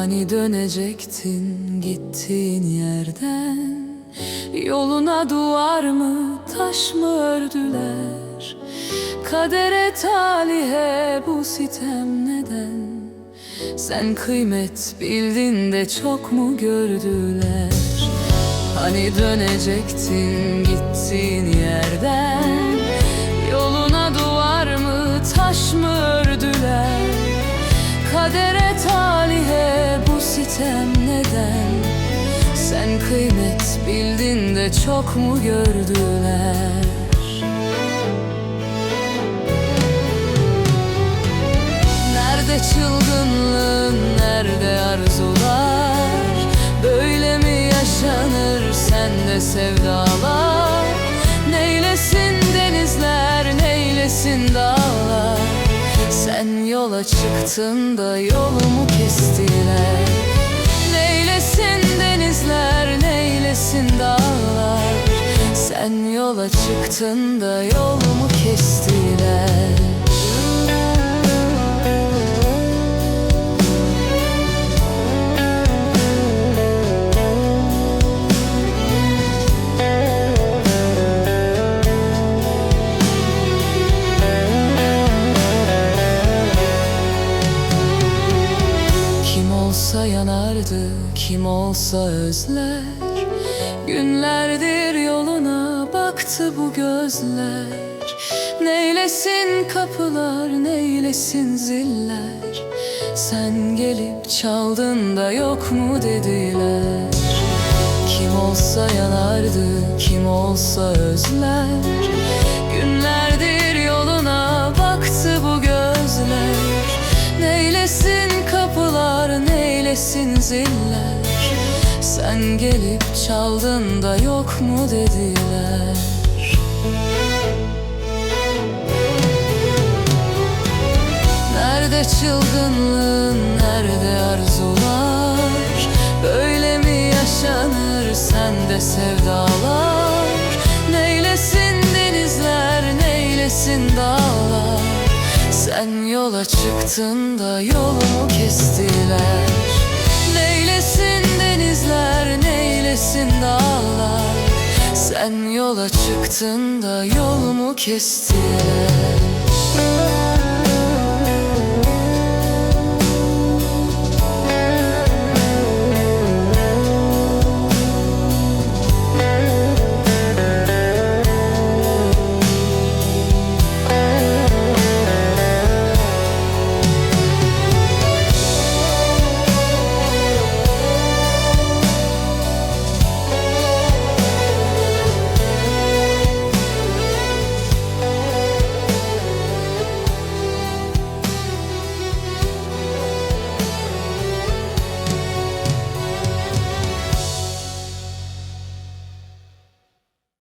Hani dönecektin gittiğin yerden? Yoluna duvar mı taş mı ördüler? Kadere talihe bu sitem neden? Sen kıymet bildin de çok mu gördüler? Hani dönecektin gittiğin yerden? Yoluna duvar mı taş mı sitem neden? Sen kıymet bildin de çok mu gördüler? Nerede çılgınlığın, nerede arzular? Böyle mi yaşanır sende sevdalar? Neylesin denizler, neylesin dağlar? Sen yola çıktın da yolumu yola çıktın da yolumu kestiler. Kim olsa yanardı, kim olsa özler. Günlerdir yoluna baktı bu gözler. Neylesin kapılar, neylesin ziller? Sen gelip çaldın da yok mu dediler? Kim olsa yanardı, kim olsa özler. Günlerdir yoluna baktı bu gözler. Neylesin kapılar, neylesin ziller? Sen gelip çaldın da yok mu dediler Nerede çılgınlığın, nerede arzular? Böyle mi yaşanır sende sevdalar? Neylesin denizler, neylesin dağlar? Sen yola çıktın da yolumu kestiler yola çıktın da yolumu kestiler